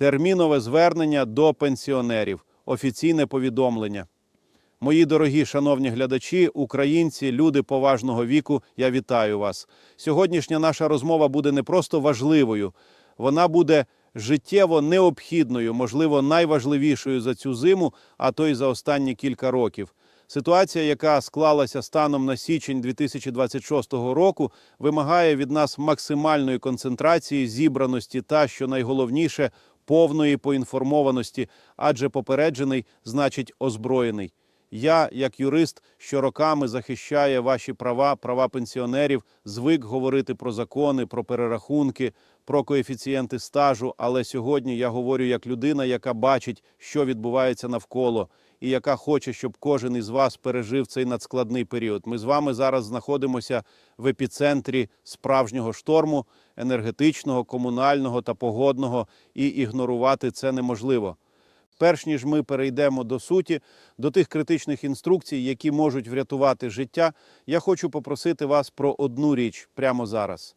Термінове звернення до пенсіонерів. Офіційне повідомлення. Мої дорогі шановні глядачі, українці, люди поважного віку, я вітаю вас. Сьогоднішня наша розмова буде не просто важливою, вона буде життєво необхідною, можливо, найважливішою за цю зиму, а то й за останні кілька років. Ситуація, яка склалася станом на січень 2026 року, вимагає від нас максимальної концентрації, зібраності та, що найголовніше, повної поінформованості, адже попереджений значить озброєний. Я, як юрист, що роками захищає ваші права, права пенсіонерів, звик говорити про закони, про перерахунки, про коефіцієнти стажу. Але сьогодні я говорю як людина, яка бачить, що відбувається навколо, і яка хоче, щоб кожен із вас пережив цей надскладний період. Ми з вами зараз знаходимося в епіцентрі справжнього шторму енергетичного, комунального та погодного, і ігнорувати це неможливо. Перш ніж ми перейдемо до суті, до тих критичних інструкцій, які можуть врятувати життя, я хочу попросити вас про одну річ прямо зараз.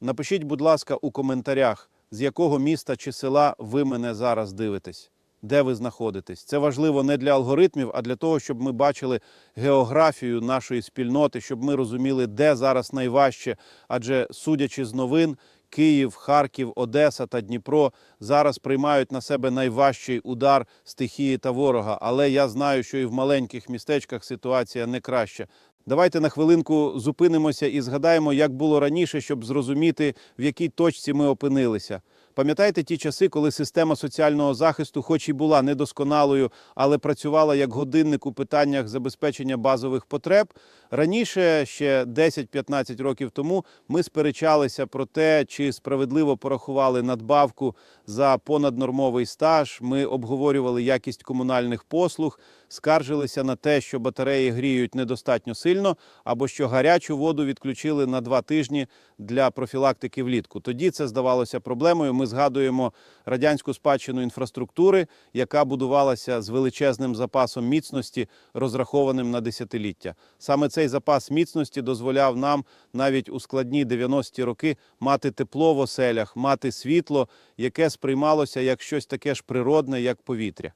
Напишіть, будь ласка, у коментарях, з якого міста чи села ви мене зараз дивитесь, де ви знаходитесь. Це важливо не для алгоритмів, а для того, щоб ми бачили географію нашої спільноти, щоб ми розуміли, де зараз найважче. Адже, судячи з новин, Київ, Харків, Одеса та Дніпро зараз приймають на себе найважчий удар стихії та ворога. Але я знаю, що і в маленьких містечках ситуація не краща. Давайте на хвилинку зупинимося і згадаємо, як було раніше, щоб зрозуміти, в якій точці ми опинилися. Пам'ятаєте ті часи, коли система соціального захисту, хоч і була недосконалою, але працювала як годинник у питаннях забезпечення базових потреб. Раніше, ще 10-15 років тому, ми сперечалися про те, чи справедливо порахували надбавку за понаднормовий стаж. Ми обговорювали якість комунальних послуг, скаржилися на те, що батареї гріють недостатньо сильно, або що гарячу воду відключили на два тижні для профілактики влітку. Тоді це здавалося проблемою. Ми згадуємо радянську спадщину інфраструктури, яка будувалася з величезним запасом міцності, розрахованим на десятиліття. Саме цей запас міцності дозволяв нам навіть у складні 90-ті роки мати тепло в оселях, мати світло, яке сприймалося як щось таке ж природне, як повітря.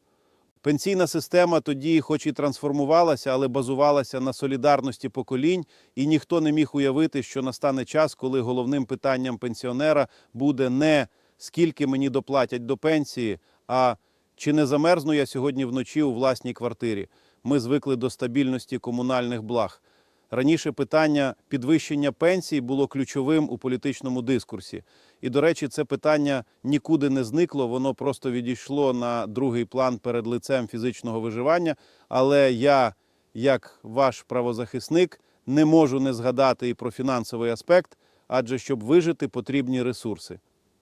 Пенсійна система тоді, хоч і трансформувалася, але базувалася на солідарності поколінь, і ніхто не міг уявити, що настане час, коли головним питанням пенсіонера буде не скільки мені доплатять до пенсії, а чи не замерзну я сьогодні вночі у власній квартирі. Ми звикли до стабільності комунальних благ. Раніше питання підвищення пенсій було ключовим у політичному дискурсі. І, до речі, це питання нікуди не зникло, воно просто відійшло на другий план перед лицем фізичного виживання. Але я, як ваш правозахисник, не можу не згадати і про фінансовий аспект, адже щоб вижити, потрібні ресурси.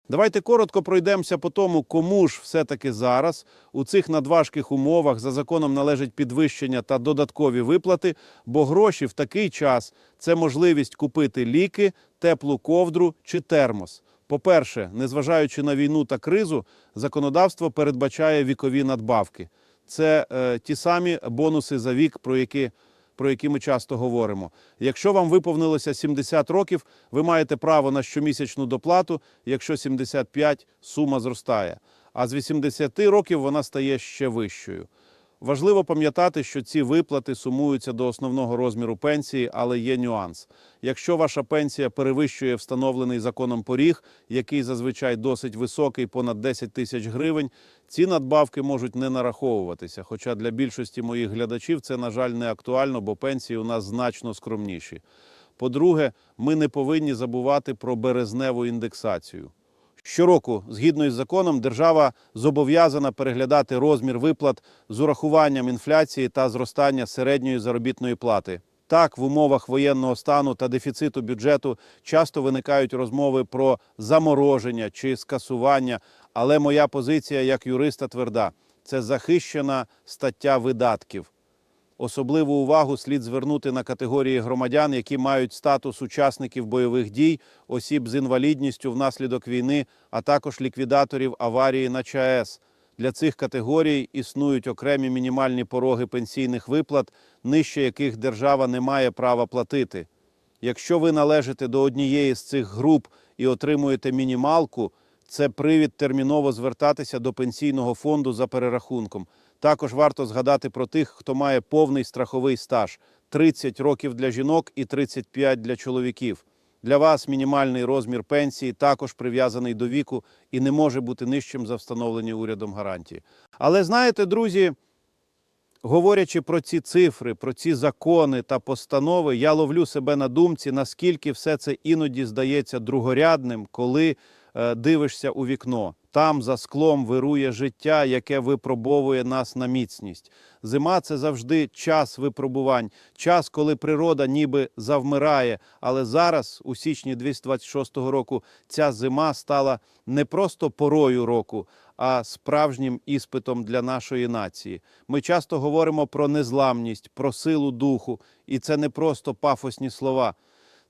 Давайте коротко пройдемося по тому, кому ж все-таки зараз у цих надважких умовах за законом належить підвищення та додаткові виплати, бо гроші в такий час це можливість купити ліки, теплу ковдру чи термос. По-перше, незважаючи на війну та кризу, законодавство передбачає вікові надбавки. Це е, ті самі бонуси за вік, про які про які ми часто говоримо. Якщо вам виповнилося 70 років, ви маєте право на щомісячну доплату, якщо 75 – сума зростає. А з 80 років вона стає ще вищою. Важливо пам'ятати, що ці виплати сумуються до основного розміру пенсії, але є нюанс. Якщо ваша пенсія перевищує встановлений законом поріг, який зазвичай досить високий, понад 10 тисяч гривень, ці надбавки можуть не нараховуватися. Хоча для більшості моїх глядачів це, на жаль, не актуально, бо пенсії у нас значно скромніші. По-друге, ми не повинні забувати про березневу індексацію. Щороку, згідно із законом, держава зобов'язана переглядати розмір виплат з урахуванням інфляції та зростання середньої заробітної плати. Так, в умовах воєнного стану та дефіциту бюджету часто виникають розмови про замороження чи скасування. Але моя позиція як юриста тверда: це захищена стаття видатків. Особливу увагу слід звернути на категорії громадян, які мають статус учасників бойових дій, осіб з інвалідністю внаслідок війни, а також ліквідаторів аварії на ЧАЕС. Для цих категорій існують окремі мінімальні пороги пенсійних виплат, нижче яких держава не має права платити. Якщо ви належите до однієї з цих груп і отримуєте мінімалку, це привід терміново звертатися до пенсійного фонду за перерахунком. Також варто згадати про тих, хто має повний страховий стаж 30 років для жінок і 35 для чоловіків. Для вас мінімальний розмір пенсії також прив'язаний до віку і не може бути нижчим за встановлені урядом гарантії. Але знаєте, друзі, говорячи про ці цифри, про ці закони та постанови, я ловлю себе на думці, наскільки все це іноді здається другорядним, коли дивишся у вікно. Там за склом вирує життя, яке випробовує нас на міцність. Зима це завжди час випробувань, час, коли природа ніби завмирає. Але зараз, у січні 226 року, ця зима стала не просто порою року, а справжнім іспитом для нашої нації. Ми часто говоримо про незламність, про силу духу, і це не просто пафосні слова.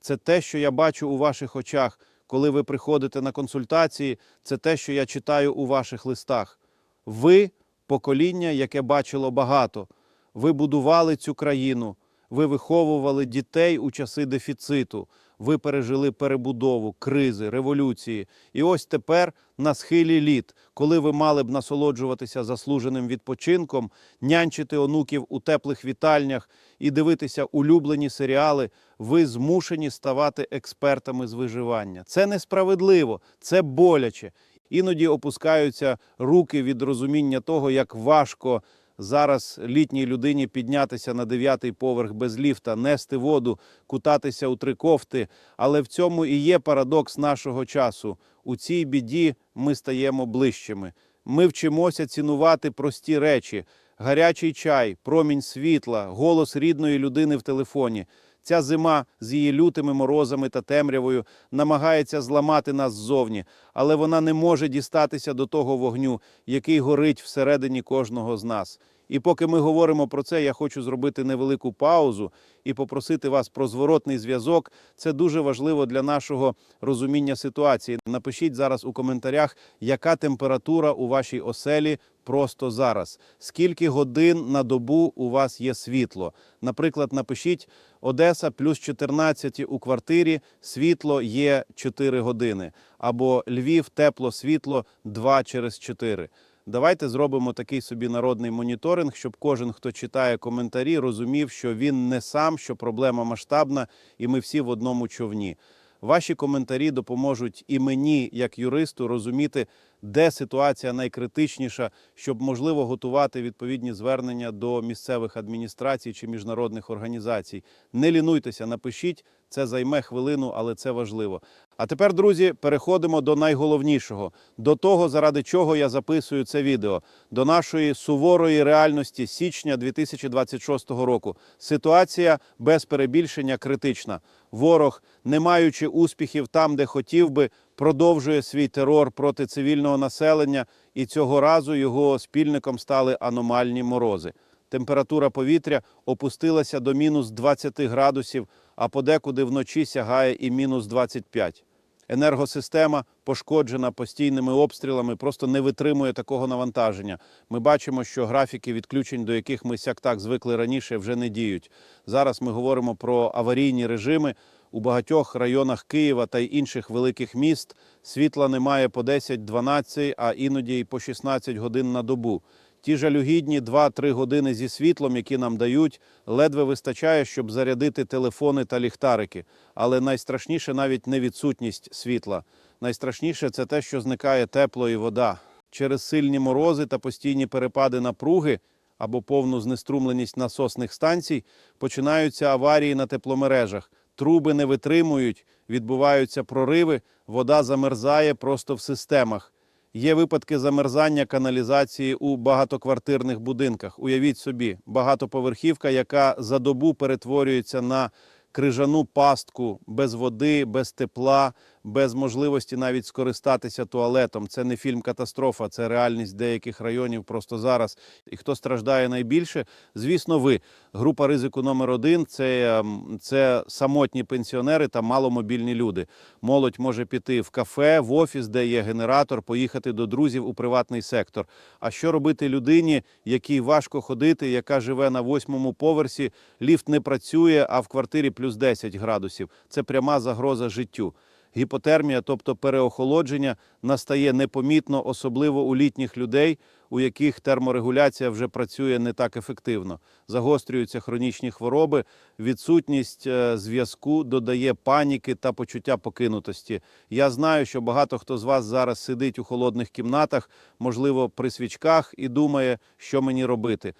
Це те, що я бачу у ваших очах, коли ви приходите на консультації. Це те, що я читаю у ваших листах. Ви покоління, яке бачило багато. Ви будували цю країну, ви виховували дітей у часи дефіциту. Ви пережили перебудову, кризи, революції. І ось тепер на схилі літ, коли ви мали б насолоджуватися заслуженим відпочинком, нянчити онуків у теплих вітальнях і дивитися улюблені серіали, ви змушені ставати експертами з виживання. Це несправедливо, це боляче. Іноді опускаються руки від розуміння того, як важко зараз літній людині піднятися на дев'ятий поверх без ліфта, нести воду, кутатися у три кофти. Але в цьому і є парадокс нашого часу. У цій біді ми стаємо ближчими. Ми вчимося цінувати прості речі: гарячий чай, промінь світла, голос рідної людини в телефоні. Ця зима з її лютими морозами та темрявою намагається зламати нас ззовні, але вона не може дістатися до того вогню, який горить всередині кожного з нас. І поки ми говоримо про це, я хочу зробити невелику паузу і попросити вас про зворотний зв'язок. Це дуже важливо для нашого розуміння ситуації. Напишіть зараз у коментарях, яка температура у вашій оселі просто зараз. Скільки годин на добу у вас є світло? Наприклад, напишіть Одеса плюс 14 у квартирі, світло є 4 години. Або Львів, тепло, світло 2 через 4. Давайте зробимо такий собі народний моніторинг, щоб кожен, хто читає коментарі, розумів, що він не сам, що проблема масштабна, і ми всі в одному човні. Ваші коментарі допоможуть і мені, як юристу, розуміти, де ситуація найкритичніша, щоб можливо готувати відповідні звернення до місцевих адміністрацій чи міжнародних організацій. Не лінуйтеся, напишіть, це займе хвилину, але це важливо. А тепер, друзі, переходимо до найголовнішого, до того, заради чого я записую це відео, до нашої суворої реальності січня 2026 року. Ситуація без перебільшення критична. Ворог, не маючи успіхів там, де хотів би, продовжує свій терор проти цивільного населення, і цього разу його спільником стали аномальні морози. Температура повітря опустилася до мінус 20 градусів, а подекуди вночі сягає і мінус 25. Енергосистема пошкоджена постійними обстрілами, просто не витримує такого навантаження. Ми бачимо, що графіки відключень, до яких ми сяк так звикли раніше, вже не діють. Зараз ми говоримо про аварійні режими. У багатьох районах Києва та й інших великих міст світла немає по 10-12, а іноді й по 16 годин на добу. Ті жалюгідні 2-3 години зі світлом, які нам дають, ледве вистачає, щоб зарядити телефони та ліхтарики. Але найстрашніше навіть не відсутність світла. Найстрашніше це те, що зникає тепло і вода. Через сильні морози та постійні перепади напруги або повну знеструмленість насосних станцій починаються аварії на тепломережах. Труби не витримують, відбуваються прориви, вода замерзає просто в системах. Є випадки замерзання каналізації у багатоквартирних будинках. Уявіть собі, багатоповерхівка, яка за добу перетворюється на крижану пастку без води, без тепла, без можливості навіть скористатися туалетом. Це не фільм Катастрофа, це реальність деяких районів просто зараз. І хто страждає найбільше? Звісно, ви. Група ризику номер один це, ем, це самотні пенсіонери та маломобільні люди. Молодь може піти в кафе, в офіс, де є генератор, поїхати до друзів у приватний сектор. А що робити людині, якій важко ходити, яка живе на восьмому поверсі, ліфт не працює, а в квартирі плюс 10 градусів? Це пряма загроза життю. Гіпотермія, тобто переохолодження, настає непомітно, особливо у літніх людей, у яких терморегуляція вже працює не так ефективно. Загострюються хронічні хвороби, відсутність е, зв'язку додає паніки та почуття покинутості. Я знаю, що багато хто з вас зараз сидить у холодних кімнатах, можливо, при свічках, і думає, що мені робити.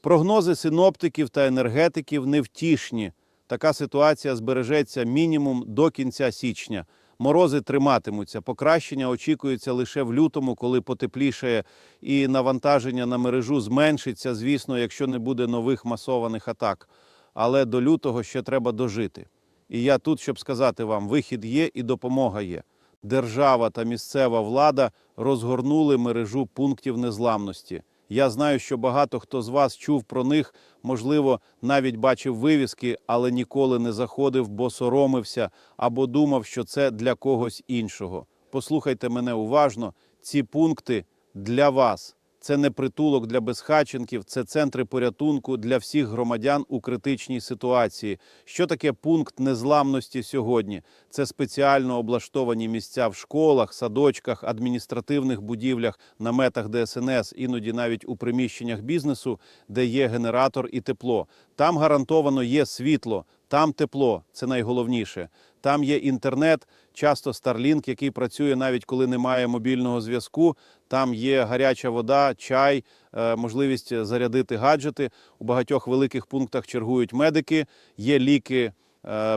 Прогнози синоптиків та енергетиків невтішні. Така ситуація збережеться мінімум до кінця січня. Морози триматимуться. Покращення очікується лише в лютому, коли потеплішає і навантаження на мережу зменшиться, звісно, якщо не буде нових масованих атак. Але до лютого ще треба дожити. І я тут, щоб сказати вам, вихід є і допомога є. Держава та місцева влада розгорнули мережу пунктів незламності. Я знаю, що багато хто з вас чув про них, можливо, навіть бачив вивіски, але ніколи не заходив, бо соромився або думав, що це для когось іншого. Послухайте мене уважно. Ці пункти для вас. Це не притулок для безхатченків, це центри порятунку для всіх громадян у критичній ситуації. Що таке пункт незламності сьогодні? Це спеціально облаштовані місця в школах, садочках, адміністративних будівлях, наметах ДСНС, іноді навіть у приміщеннях бізнесу, де є генератор і тепло. Там гарантовано є світло, там тепло. Це найголовніше. Там є інтернет, часто Starlink, який працює навіть коли немає мобільного зв'язку. Там є гаряча вода, чай, е, можливість зарядити гаджети. У багатьох великих пунктах чергують медики, є ліки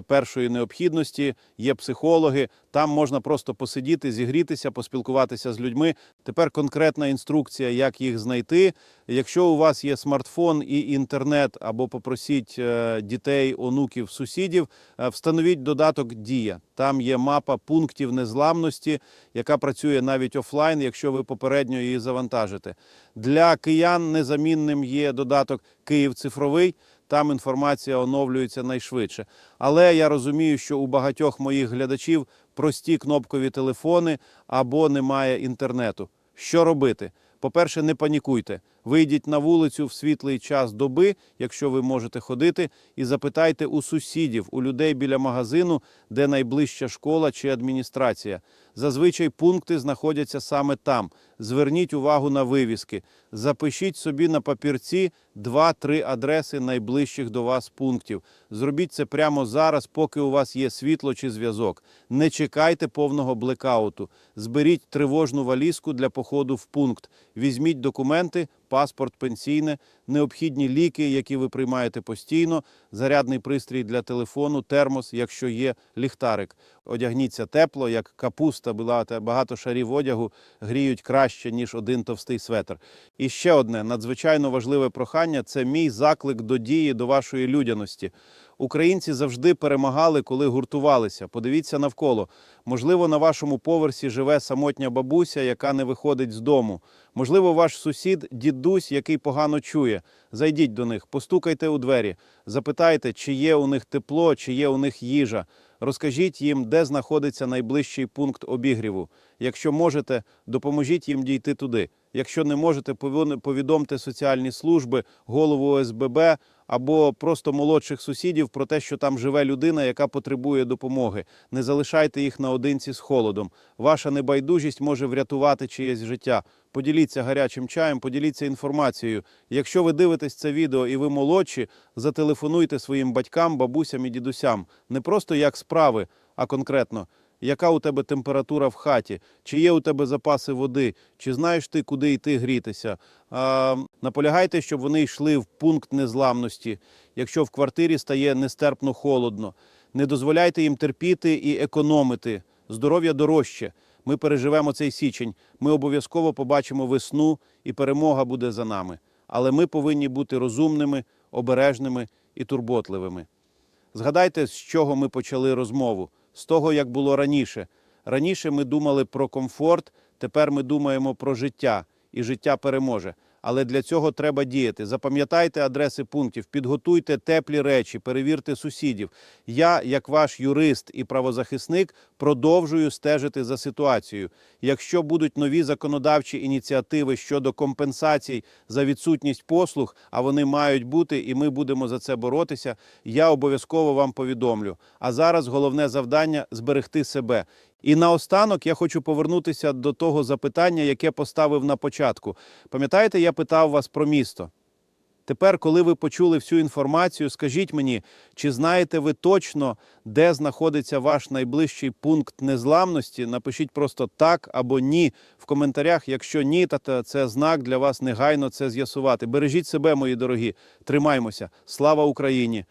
першої необхідності, є психологи. Там можна просто посидіти, зігрітися, поспілкуватися з людьми. Тепер конкретна інструкція, як їх знайти. Якщо у вас є смартфон і інтернет, або попросіть е, дітей, онуків, сусідів, е, встановіть додаток Дія. Там є мапа пунктів незламності, яка працює навіть офлайн, якщо ви попередньо її завантажите. Для киян незамінним є додаток Київ цифровий. Там інформація оновлюється найшвидше. Але я розумію, що у багатьох моїх глядачів прості кнопкові телефони або немає інтернету. Що робити? По-перше, не панікуйте. Вийдіть на вулицю в світлий час доби, якщо ви можете ходити, і запитайте у сусідів, у людей біля магазину, де найближча школа чи адміністрація. Зазвичай пункти знаходяться саме там. Зверніть увагу на вивіски. Запишіть собі на папірці 2-3 адреси найближчих до вас пунктів. Зробіть це прямо зараз, поки у вас є світло чи зв'язок. Не чекайте повного блекауту. Зберіть тривожну валізку для походу в пункт. Візьміть документи, паспорт, пенсійне, необхідні ліки, які ви приймаєте постійно, зарядний пристрій для телефону, термос, якщо є ліхтарик. Одягніться тепло, як капуста, багато шарів одягу гріють краще, ніж один товстий светр. І ще одне надзвичайно важливе прохання це мій заклик до дії, до вашої людяності. Українці завжди перемагали, коли гуртувалися. Подивіться навколо. Можливо, на вашому поверсі живе самотня бабуся, яка не виходить з дому. Можливо, ваш сусід дідусь, який погано чує. Зайдіть до них, постукайте у двері, запитайте, чи є у них тепло, чи є у них їжа. Розкажіть їм, де знаходиться найближчий пункт обігріву. Якщо можете, допоможіть їм дійти туди. Якщо не можете, повідомте соціальні служби, голову ОСББ або просто молодших сусідів про те, що там живе людина, яка потребує допомоги. Не залишайте їх наодинці з холодом. Ваша небайдужість може врятувати чиєсь життя. Поділіться гарячим чаєм, поділіться інформацією. Якщо ви дивитесь це відео і ви молодші, зателефонуйте своїм батькам, бабусям і дідусям. Не просто як справи, а конкретно. Яка у тебе температура в хаті? Чи є у тебе запаси води? Чи знаєш ти, куди йти грітися? А, наполягайте, щоб вони йшли в пункт незламності, якщо в квартирі стає нестерпно холодно. Не дозволяйте їм терпіти і економити. Здоров'я дорожче. Ми переживемо цей січень. Ми обов'язково побачимо весну, і перемога буде за нами. Але ми повинні бути розумними, обережними і турботливими. Згадайте, з чого ми почали розмову, з того, як було раніше. Раніше ми думали про комфорт, тепер ми думаємо про життя, і життя переможе. Але для цього треба діяти. Запам'ятайте адреси пунктів, підготуйте теплі речі, перевірте сусідів. Я, як ваш юрист і правозахисник, продовжую стежити за ситуацією. Якщо будуть нові законодавчі ініціативи щодо компенсацій за відсутність послуг, а вони мають бути, і ми будемо за це боротися, я обов'язково вам повідомлю. А зараз головне завдання зберегти себе. І наостанок я хочу повернутися до того запитання, яке поставив на початку. Пам'ятаєте, я питав вас про місто. Тепер, коли ви почули всю інформацію, скажіть мені, чи знаєте ви точно, де знаходиться ваш найближчий пункт незламності? Напишіть просто так або ні в коментарях. Якщо ні, то це знак для вас негайно це з'ясувати. Бережіть себе, мої дорогі. Тримаймося. Слава Україні!